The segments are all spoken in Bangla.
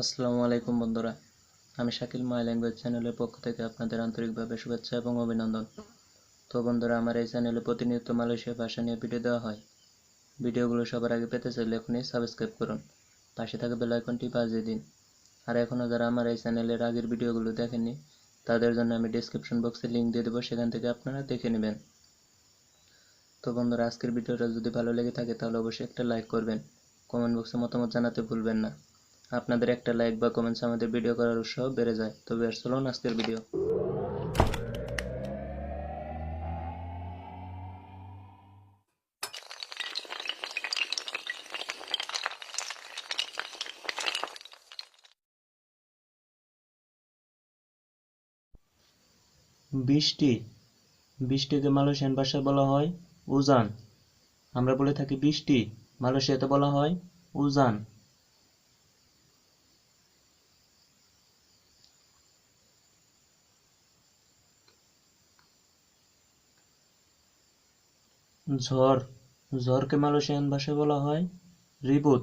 আসসালামু আলাইকুম বন্ধুরা। আমি শাকিল মাই ল্যাঙ্গুয়েজ চ্যানেলের পক্ষ থেকে আপনাদের আন্তরিকভাবে শুভেচ্ছা এবং অভিনন্দন। তো বন্ধুরা, আমার এই চ্যানেলে প্রতিনিয়ত মালয়েশিয়া ভাষা নিয়ে ভিডিও দেওয়া হয়। ভিডিওগুলো সবার আগে পেতে চাইলে এখনই সাবস্ক্রাইব করুন। পাশে থাকা বেল আইকনটি বাজিয়ে দিন। আর এখনও যারা আমার এই চ্যানেলের আগের ভিডিওগুলো দেখেননি, তাদের জন্য আমি ডিসক্রিপশন বক্সে লিঙ্ক দিয়ে দেবো, সেখান থেকে আপনারা দেখে নেবেন। তো বন্ধুরা, আজকের ভিডিওটা যদি ভালো লেগে থাকে, তাহলে অবশ্যই একটা লাইক করবেন। কমেন্ট বক্সে মতামত জানাতে ভুলবেন না। আপনাদের একটা লাইক বা কমেন্টস আমাদের ভিডিও করার উৎসাহ বেড়ে যায়। তবে আর চলুন আজকের ভিডিও বৃষ্টি। বৃষ্টিকে মালয়েশিয়ান ভাষায় বলা হয় উজান। আমরা বলে থাকি বৃষ্টি, মালয়েশিয়াতে বলা হয় উজান। ঝড়, ঝড়কে মালয়েশিয়ান ভাষায় বলা হয় রিবুত।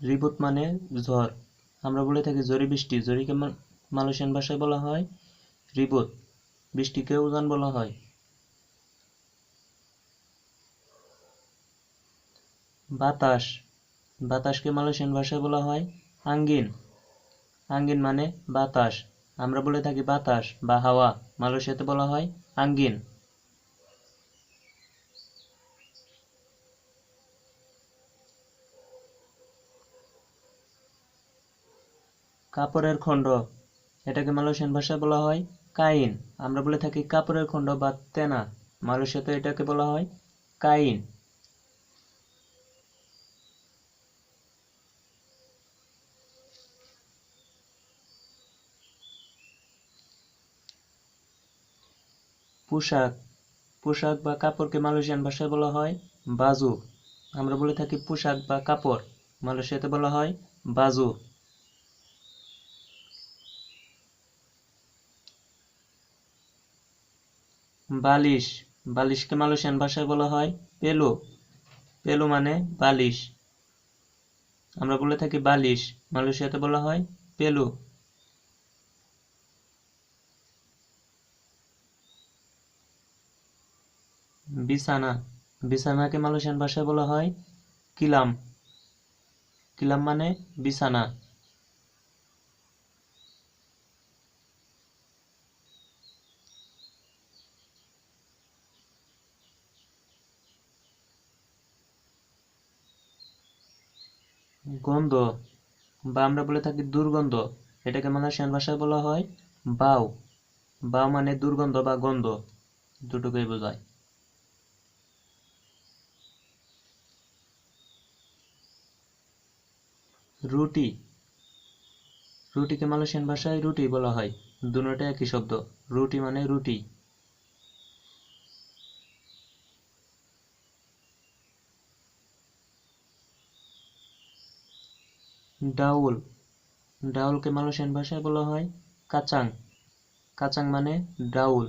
রিবুত মানে ঝড়। আমরা বলে থাকি জরি বৃষ্টি। জরিকে মালয়েশিয়ান ভাষায় বলা হয় রিবুত। বৃষ্টিকে উজান বলা হয়। বাতাস। বাতাসকে মালয়েশিয়ান ভাষায় বলা হয় আঙ্গিন। আঙ্গিন মানে বাতাস। আমরা বলে থাকি বাতাস বা হাওয়া। মালয়েশিয়াতে বলা হয় আঙ্গিন। কাপড়ের খণ্ড। এটাকে মালয়েশিয়ান ভাষায় বলা হয় কাইন। আমরা বলে থাকি কাপড়ের খণ্ড বা তেনা। মালয়েশিয়াতে এটাকে বলা হয় কাইন। পোশাক। পোশাক বা কাপড়কে মালয়েশিয়ান ভাষায় বলা হয় বাজু। আমরা বলে থাকি পোশাক বা কাপড়। মালয়েশিয়াতে বলা হয় বাজু। বালিশ, বালিশকে মালয়েশিয়ান ভাষায় বলা হয় পেল। পেল মানে বালিশ। আমরা বলে থাকি বালিশ, মালয়েশিয়াতে বলা হয় পেল। বিছানা, বিছানাকে মালয়েশিয়ান ভাষায় বলা হয় কিলাম। কিলাম মানে বিছানা। গন্ধ, বা আমরা বলে থাকি দুর্গন্ধ, এটাকে মালয়েশিয়ান ভাষায় বলা হয় বাউ বাউ মানে দুর্গন্ধ বা গন্ধ, দুটোকেই বোঝায়। রুটি, রুটিকে মালয়েশিয়ান ভাষায় রুটি বলা হয়। দুটোটা একই শব্দ। রুটি মানে রুটি। ডাউল। ডাউলকে মালয়েশিয়ান ভাষায় বলা হয় কাচাং। কাচাং মানে ডাউল।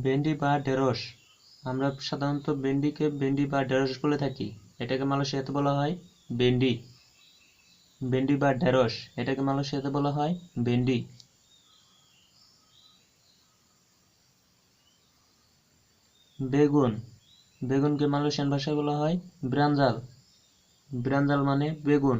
ভেন্ডি বা ঢেঁড়স। আমরা সাধারণত ভেন্ডিকে ভেন্ডি বা ঢেঁড়স বলে থাকি। এটাকে মালয়েশিয়াতে বলা হয় ভেন্ডি। ভেন্ডি বা ঢেঁড়স। এটাকে মালয়েশিয়াতে বলা হয় ভেন্ডি। বেগুন। বেগুনকে মালয়েশিয়ান ভাষায় বলা হয় ব্রাঞ্জাল। ব্রাঞ্জাল মানে বেগুন।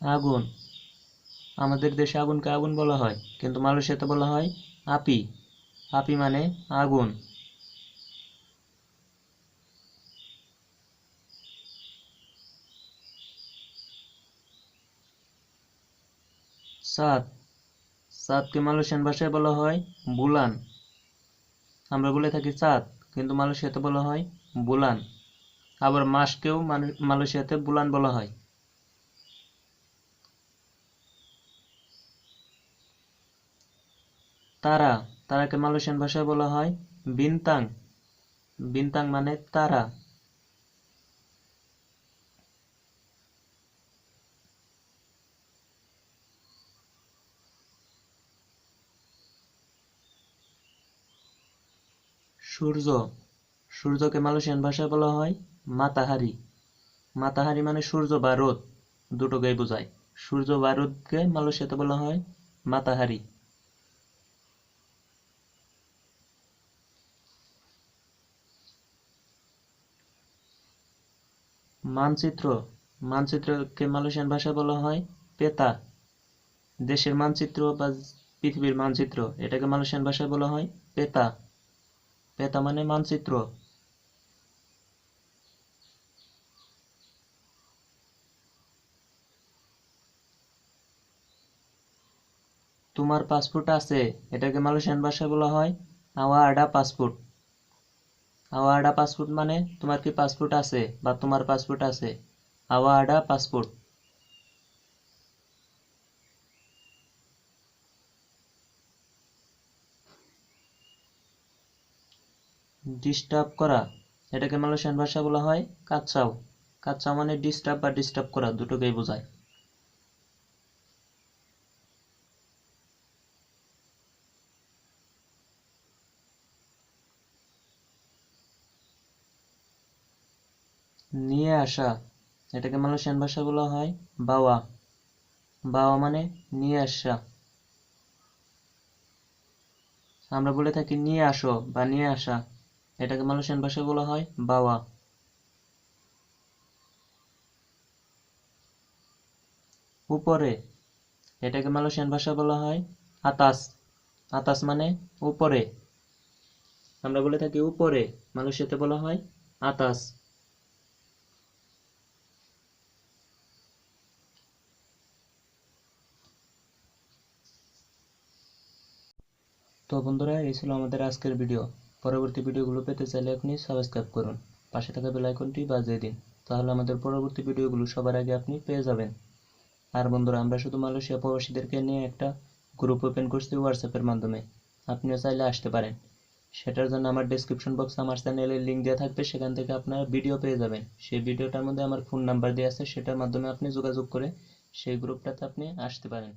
আগুন। আমাদের দেশে আগুনকে আগুন বলা হয়, কিন্তু মালয়েশিয়াতে বলা হয় আপি। আপি মানে আগুন। চাঁদ চাঁদকে মালয়েশিয়ান ভাষায় বলা হয় বুলান। আমরা বলে থাকি চাঁদ কিন্তু মালয়েশিয়াতে বলা হয় বুলান। আবার মাসকেও মালয়ে- মালয়েশিয়াতে বুলান বলা হয়। তারা, তারাকে মালয়েশিয়ান ভাষায় বলা হয় বিনতাং। বিনতাং মানে তারা। সূর্য, সূর্যকে মালয়েশিয়ান ভাষায় বলা হয় মাতাহারি। মাতাহারি মানে সূর্য বা রোদ, দুটোকেই বোঝায়। সূর্য বা রোদকে মালয়েশিয়াতে বলা হয় মাতাহারি। মানচিত্র, মানচিত্রকে মালয়েশিয়ান ভাষায় বলা হয় পেতা। দেশের মানচিত্র বা পৃথিবীর মানচিত্র, এটাকে মালয়েশিয়ান ভাষায় বলা হয় পেতা। পেতা মানে মানচিত্র তোমার পাসপোর্ট আছে, এটাকে মালয়েশিয়ান ভাষায় বলা হয় আওয়া আডা পাসপোর্ট আওয়া আডা পাসপোর্ট মানে তোমার কি পাসপোর্ট আছে বা তোমার পাসপোর্ট আছে? আওয়া আডা পাসপোর্ট ডিস্টার্ব করা, এটাকে মালয়েশিয়ান ভাষা বলা হয় কাচ্চাও কাচ্চাও মানে ডিস্টার্ব বা ডিস্টার্ব করা, দুটোকেই বোঝায়। নিয়ে আসা, এটাকে মালয়েশিয়ান ভাষা বলা হয় বাওয়া। বাওয়া মানে নিয়ে আসা। আমরা বলে থাকি নিয়ে আসো বা নিয়ে আসা। এটাকে মালয়েশিয়ান ভাষায় বলা হয় বাওয়া। উপরে এটাকে মালয়েশিয়ান ভাষায় বলা হয় আতাস। আতাস মানে উপরে। আমরা বলে থাকি উপরে, মালয়েশিয়াতে বলা হয় আতাস। তো বন্ধুরা, এই ছিল আমাদের আজকের ভিডিও। পরবর্তী ভিডিওগুলো পেতে চাইলে আপনি সাবস্ক্রাইব করুন। পাশে থাকা বেল আইকনটি বাজিয়ে দিন, তাহলে আমাদের পরবর্তী ভিডিওগুলো সবার আগে আপনি পেয়ে যাবেন। আর বন্ধুরা, আমরা শুধু মালয়েশিয়া প্রবাসীদেরকে নিয়ে একটা গ্রুপ ওপেন করছি হোয়াটসঅ্যাপের মাধ্যমে। আপনিও চাইলে আসতে পারেন। সেটার জন্য আমার ডেসক্রিপশন বক্সে আমার চ্যানেলের লিঙ্ক দেওয়া থাকবে, সেখান থেকে আপনারা ভিডিও পেয়ে যাবেন। সেই ভিডিওটার মধ্যে আমার ফোন নাম্বার দেওয়া আছে, সেটার মাধ্যমে আপনি যোগাযোগ করে সেই গ্রুপটাতে আপনি আসতে পারেন।